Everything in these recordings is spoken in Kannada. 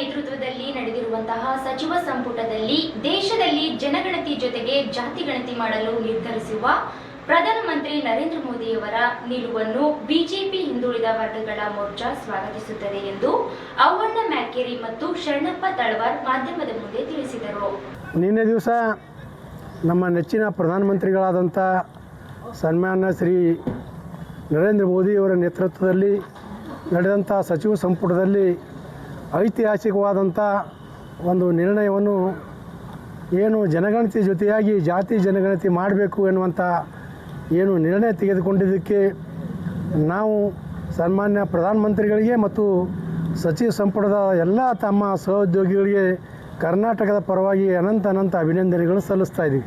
ನೇತೃತ್ವದಲ್ಲಿ ನಡೆದಿರುವಂತಹ ಸಚಿವ ಸಂಪುಟದಲ್ಲಿ ದೇಶದಲ್ಲಿ ಜನಗಣತಿ ಜೊತೆಗೆ ಜಾತಿ ಗಣತಿ ಮಾಡಲು ನಿರ್ಧರಿಸಿರುವ ಪ್ರಧಾನಮಂತ್ರಿ ನರೇಂದ್ರ ಮೋದಿಯವರ ನಿಲುವನ್ನು ಬಿಜೆಪಿ ಹಿಂದುಳಿದ ವರ್ಗಗಳ ಮೋರ್ಚಾ ಸ್ವಾಗತಿಸುತ್ತದೆ ಎಂದು ಅವ್ವಣ್ಣ ಮ್ಯಾಕೇರಿ ಮತ್ತು ಶರಣಪ್ಪ ತಳವಾರ್ ಮಾಧ್ಯಮದ ಮುಂದೆ ತಿಳಿಸಿದರು. ನಿನ್ನೆ ದಿವಸ ನಮ್ಮ ನೆಚ್ಚಿನ ಪ್ರಧಾನಮಂತ್ರಿಗಳಾದಂಥ ಸನ್ಮಾನ್ಯ ಶ್ರೀ ನರೇಂದ್ರ ಮೋದಿಯವರ ನೇತೃತ್ವದಲ್ಲಿ ನಡೆದಂಥ ಸಚಿವ ಸಂಪುಟದಲ್ಲಿ ಐತಿಹಾಸಿಕವಾದಂಥ ಒಂದು ನಿರ್ಣಯವನ್ನು ಏನು ಜನಗಣತಿ ಜೊತೆಯಾಗಿ ಜಾತಿ ಜನಗಣತಿ ಮಾಡಬೇಕು ಎನ್ನುವಂಥ ಏನು ನಿರ್ಣಯ ತೆಗೆದುಕೊಂಡಿದ್ದಕ್ಕೆ ನಾವು ಸನ್ಮಾನ್ಯ ಪ್ರಧಾನಮಂತ್ರಿಗಳಿಗೆ ಮತ್ತು ಸಚಿವ ಸಂಪುಟದ ಎಲ್ಲ ತಮ್ಮ ಸಹೋದ್ಯೋಗಿಗಳಿಗೆ ಕರ್ನಾಟಕದ ಪರವಾಗಿ ಅನಂತ ಅನಂತ ಅಭಿನಂದನೆಗಳು ಸಲ್ಲಿಸ್ತಾ ಇದ್ದೀವಿ.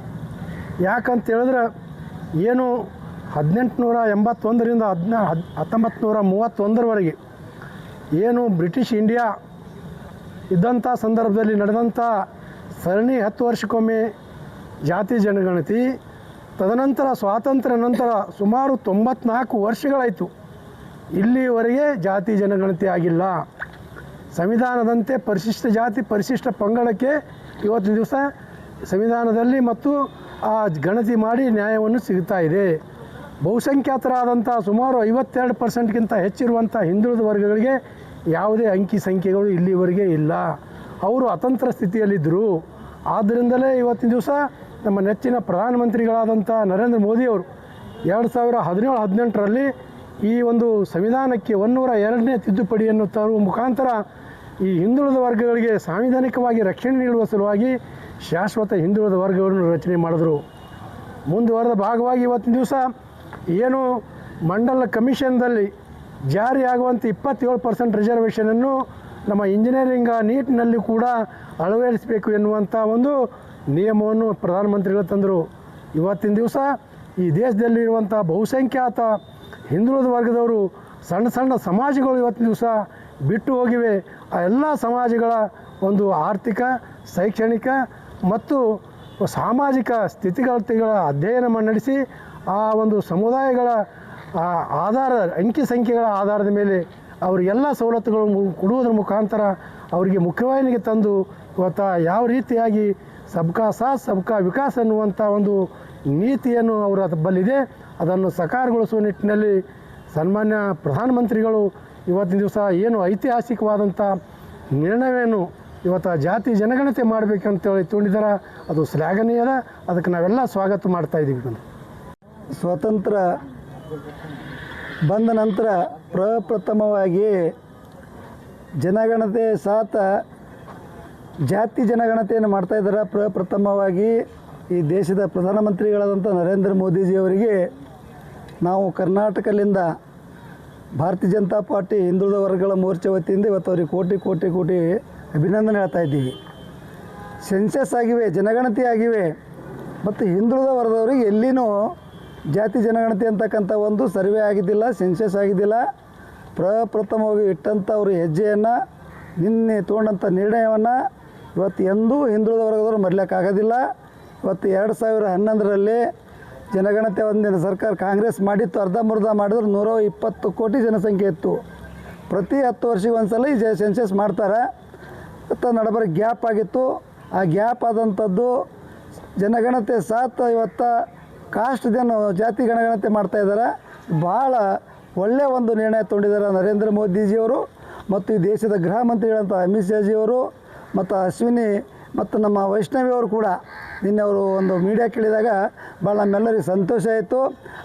ಯಾಕಂತ ಹೇಳಿದ್ರೆ ಏನು ಹದಿನೆಂಟುನೂರ ಎಂಬತ್ತೊಂದರಿಂದ ಹದಿನ ಹದ್ ಹತ್ತೊಂಬತ್ತು ನೂರ ಮೂವತ್ತೊಂದರವರೆಗೆ ಏನು ಬ್ರಿಟಿಷ್ ಇಂಡಿಯಾ ಇದ್ದಂಥ ಸಂದರ್ಭದಲ್ಲಿ ನಡೆದಂಥ ಸರಣಿ ಹತ್ತು ವರ್ಷಕ್ಕೊಮ್ಮೆ ಜಾತಿ ಜನಗಣತಿ, ತದನಂತರ ಸ್ವಾತಂತ್ರ್ಯ ನಂತರ ಸುಮಾರು ತೊಂಬತ್ನಾಲ್ಕು ವರ್ಷಗಳಾಯಿತು. ಇಲ್ಲಿವರೆಗೆ ಜಾತಿ ಜನಗಣತಿ ಆಗಿಲ್ಲ. ಸಂವಿಧಾನದಂತೆ ಪರಿಶಿಷ್ಟ ಜಾತಿ ಪರಿಶಿಷ್ಟ ಪಂಗಡಕ್ಕೆ ಇವತ್ತಿನ ದಿವಸ ಸಂವಿಧಾನದಲ್ಲಿ ಮತ್ತು ಆ ಗಣತಿ ಮಾಡಿ ನ್ಯಾಯವನ್ನು ಸಿಗ್ತಾ ಇದೆ. ಬಹುಸಂಖ್ಯಾತರಾದಂಥ ಸುಮಾರು ಐವತ್ತೆರಡು ಪರ್ಸೆಂಟ್ಗಿಂತ ಹೆಚ್ಚಿರುವಂಥ ಹಿಂದುಳಿದ ವರ್ಗಗಳಿಗೆ ಯಾವುದೇ ಅಂಕಿ ಸಂಖ್ಯೆಗಳು ಇಲ್ಲಿವರೆಗೆ ಇಲ್ಲ. ಅವರು ಅತಂತ್ರ ಸ್ಥಿತಿಯಲ್ಲಿದ್ದರು. ಆದ್ದರಿಂದಲೇ ಇವತ್ತಿನ ದಿವಸ ನಮ್ಮ ನೆಚ್ಚಿನ ಪ್ರಧಾನಮಂತ್ರಿಗಳಾದಂಥ ನರೇಂದ್ರ ಮೋದಿಯವರು ಎರಡು ಸಾವಿರ ಹದಿನೇಳು, ಹದಿನೆಂಟರಲ್ಲಿ ಈ ಒಂದು ಸಂವಿಧಾನಕ್ಕೆ ಒನ್ನೂರ ಎರಡನೇ ತಿದ್ದುಪಡಿಯನ್ನು ತರುವ ಮುಖಾಂತರ ಈ ಹಿಂದುಳಿದ ವರ್ಗಗಳಿಗೆ ಸಾಂವಿಧಾನಿಕವಾಗಿ ರಕ್ಷಣೆ ನೀಡುವ ಸಲುವಾಗಿ ಶಾಶ್ವತ ಹಿಂದುಳಿದ ವರ್ಗಗಳನ್ನು ರಚನೆ ಮಾಡಿದರು. ಮುಂದುವರೆದ ಭಾಗವಾಗಿ ಇವತ್ತಿನ ದಿವಸ ಏನು ಮಂಡಲ ಕಮಿಷನ್ದಲ್ಲಿ ಜಾರಿಯಾಗುವಂಥ ಇಪ್ಪತ್ತೇಳು ಪರ್ಸೆಂಟ್ ರಿಸರ್ವೇಷನನ್ನು ನಮ್ಮ ಇಂಜಿನಿಯರಿಂಗ್ ನೀಟ್ನಲ್ಲಿ ಕೂಡ ಅಳವಡಿಸಬೇಕು ಎನ್ನುವಂಥ ಒಂದು ನಿಯಮವನ್ನು ಪ್ರಧಾನಮಂತ್ರಿಗಳು ತಂದರು. ಇವತ್ತಿನ ದಿವಸ ಈ ದೇಶದಲ್ಲಿರುವಂಥ ಬಹುಸಂಖ್ಯಾತ ಹಿಂದುಳಿದ ವರ್ಗದವರು, ಸಣ್ಣ ಸಣ್ಣ ಸಮಾಜಗಳು ಇವತ್ತಿನ ದಿವಸ ಬಿಟ್ಟು ಹೋಗಿವೆ. ಆ ಎಲ್ಲ ಸಮಾಜಗಳ ಒಂದು ಆರ್ಥಿಕ, ಶೈಕ್ಷಣಿಕ ಮತ್ತು ಸಾಮಾಜಿಕ ಸ್ಥಿತಿಗತಿಗಳ ಅಧ್ಯಯನ ನಡೆಸಿ ಆ ಒಂದು ಸಮುದಾಯಗಳ ಆ ಆಧಾರ ಅಂಕಿ ಸಂಖ್ಯೆಗಳ ಆಧಾರದ ಮೇಲೆ ಅವರಿಗೆಲ್ಲ ಸವಲತ್ತುಗಳು ಕೊಡುವುದರ ಮುಖಾಂತರ ಅವರಿಗೆ ಮುಖ್ಯವಾಹಿನಿಗೆ ತಂದು ಇವತ್ತು ಯಾವ ರೀತಿಯಾಗಿ ಸಬ್ಕಾ ಸಾಥ್, ಸಬ್ಕಾ ವಿಕಾಸ ಅನ್ನುವಂಥ ಒಂದು ನೀತಿಯನ್ನು ಅವರ ಬಲ್ಲಿದೆ. ಅದನ್ನು ಸಕಾರಗೊಳಿಸುವ ನಿಟ್ಟಿನಲ್ಲಿ ಸನ್ಮಾನ್ಯ ಪ್ರಧಾನಮಂತ್ರಿಗಳು ಇವತ್ತಿನ ದಿವಸ ಏನು ಐತಿಹಾಸಿಕವಾದಂಥ ನಿರ್ಣಯವನ್ನು ಇವತ್ತು ಜಾತಿ ಜನಗಣತಿ ಮಾಡಬೇಕಂತೇಳಿ ತೊಗೊಂಡಿದ್ದಾರೆ ಅದು ಶ್ಲಾಘನೀಯದ, ಅದಕ್ಕೆ ನಾವೆಲ್ಲ ಸ್ವಾಗತ ಮಾಡ್ತಾ ಇದ್ದೀವಿ ಸ್ವಾತಂತ್ರ್ಯ ಬಂದ ನಂತರ ಪ್ರಪ್ರಥಮವಾಗಿ ಜನಗಣತೆ ಸಾತ ಜಾತಿ ಜನಗಣತೆಯನ್ನು ಮಾಡ್ತಾ ಇದ್ದಾರೆ. ಪ್ರಪ್ರಥಮವಾಗಿ ಈ ದೇಶದ ಪ್ರಧಾನಮಂತ್ರಿಗಳಾದಂಥ ನರೇಂದ್ರ ಮೋದಿಜಿಯವರಿಗೆ ನಾವು ಕರ್ನಾಟಕದಿಂದ ಭಾರತೀಯ ಜನತಾ ಪಾರ್ಟಿ ಹಿಂದುಳಿದ ವರ್ಗಗಳ ಮೋರ್ಚೆ ವತಿಯಿಂದ ಇವತ್ತು ಅವ್ರಿಗೆ ಕೋಟಿ ಕೋಟಿ ಕೋಟಿ ಅಭಿನಂದನೆ ಹೇಳ್ತಾ ಇದ್ದೀವಿ. ಸೆನ್ಸಸ್ ಆಗಿವೆ, ಜನಗಣತಿ ಆಗಿವೆ, ಮತ್ತು ಹಿಂದುಳಿದ ವರ್ಗದವ್ರಿಗೆ ಎಲ್ಲಿನೂ ಜಾತಿ ಜನಗಣತಿ ಅಂತಕ್ಕಂಥ ಒಂದು ಸರ್ವೆ ಆಗಿದ್ದಿಲ್ಲ ಸೆನ್ಸಸ್ ಆಗಿದ್ದಿಲ್ಲ. ಪ್ರಪ್ರಥಮವಾಗಿ ಇಟ್ಟಂಥ ಅವ್ರ ಹೆಜ್ಜೆಯನ್ನು, ನಿನ್ನೆ ತೊಗೊಂಡಂಥ ನಿರ್ಣಯವನ್ನು ಇವತ್ತು ಎಂದೂ ಹಿಂದುಳಿದ ವರ್ಗದವರು ಮರಲಿಕ್ಕಾಗೋದಿಲ್ಲ. ಇವತ್ತು ಎರಡು ಸಾವಿರ ಹನ್ನೊಂದರಲ್ಲಿ ಜನಗಣತಿ ಒಂದಿನ ಸರ್ಕಾರ ಕಾಂಗ್ರೆಸ್ ಮಾಡಿತ್ತು ಅರ್ಧಂಬರ್ಧ ಮಾಡಿದ್ರು, ನೂರ ಇಪ್ಪತ್ತು ಕೋಟಿ ಜನಸಂಖ್ಯೆ ಇತ್ತು. ಪ್ರತಿ ಹತ್ತು ವರ್ಷಕ್ಕೆ ಒಂದು ಸಲ ಈ ಸೆನ್ಸಸ್ ಮಾಡ್ತಾರೆ. ಮತ್ತು ನಡಬರ ಗ್ಯಾಪ್ ಆಗಿತ್ತು. ಆ ಗ್ಯಾಪ್ ಆದಂಥದ್ದು ಜನಗಣತಿ ಸಾತ್ ಇವತ್ತು ಕಾಸ್ಟ್ ಜನ ಜಾತಿ ಗಣಗಣತೆ ಮಾಡ್ತಾ ಇದ್ದಾರೆ. ಭಾಳ ಒಳ್ಳೆಯ ಒಂದು ನಿರ್ಣಯ ತೊಗೊಂಡಿದ್ದಾರೆ ನರೇಂದ್ರ ಮೋದಿಜಿಯವರು ಮತ್ತು ಈ ದೇಶದ ಗೃಹ ಮಂತ್ರಿಗಳಂತ ಅಮಿತ್ ಶಾಜಿಯವರು ಮತ್ತು ಅಶ್ವಿನಿ ಮತ್ತು ನಮ್ಮ ವೈಷ್ಣವಿ ಅವರು ಕೂಡ ನಿನ್ನೆ ಅವರು ಒಂದು ಮೀಡಿಯಾ ಕೇಳಿದಾಗ ಭಾಳ ನಮ್ಮೆಲ್ಲರಿಗೆ ಸಂತೋಷ ಆಯಿತು.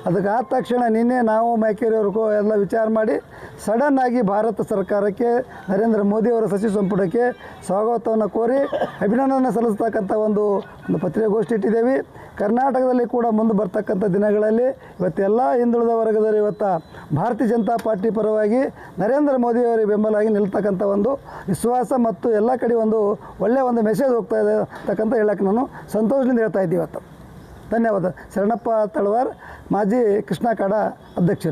ಅದಕ್ಕೆ ಆದ ತಕ್ಷಣ ನಿನ್ನೆ ನಾವು ಮೈಕೇರಿಯವ್ರಿಗೂ ಎಲ್ಲ ವಿಚಾರ ಮಾಡಿ ಸಡನ್ ಆಗಿ ಭಾರತ ಸರ್ಕಾರಕ್ಕೆ, ನರೇಂದ್ರ ಮೋದಿಯವರ ಸಚಿವ ಸಂಪುಟಕ್ಕೆ ಸ್ವಾಗತವನ್ನು ಕೋರಿ ಅಭಿನಂದನೆ ಸಲ್ಲಿಸ್ತಕ್ಕಂಥ ಒಂದು ಒಂದು ಪತ್ರಿಕಾಗೋಷ್ಠಿ ಇಟ್ಟಿದ್ದೇವೆ. ಕರ್ನಾಟಕದಲ್ಲಿ ಕೂಡ ಮುಂದೆ ಬರ್ತಕ್ಕಂಥ ದಿನಗಳಲ್ಲಿ ಇವತ್ತೆಲ್ಲ ಹಿಂದುಳಿದ ವರ್ಗದಲ್ಲಿ ಇವತ್ತು ಭಾರತೀಯ ಜನತಾ ಪಾರ್ಟಿ ಪರವಾಗಿ ನರೇಂದ್ರ ಮೋದಿಯವರಿಗೆ ಬೆಂಬಲವಾಗಿ ನಿಲ್ತಕ್ಕಂಥ ಒಂದು ವಿಶ್ವಾಸ ಮತ್ತು ಎಲ್ಲ ಕಡೆ ಒಂದು ಒಳ್ಳೆಯ ಒಂದು ಮೆಸೇಜ್ ಹೋಗ್ತಾ ಇದೆ ಅಂತಕ್ಕಂಥ ಹೇಳಕ್ಕೆ ನಾನು ಸಂತೋಷದಿಂದ ಹೇಳ್ತಾ ಇದ್ದೀವಿ ಇವತ್ತು. ಧನ್ಯವಾದ. ಶರಣಪ್ಪ ತಳವಾರ್, ಮಾಜಿ ಕೃಷ್ಣ ಕಾಡ ಅಧ್ಯಕ್ಷರು.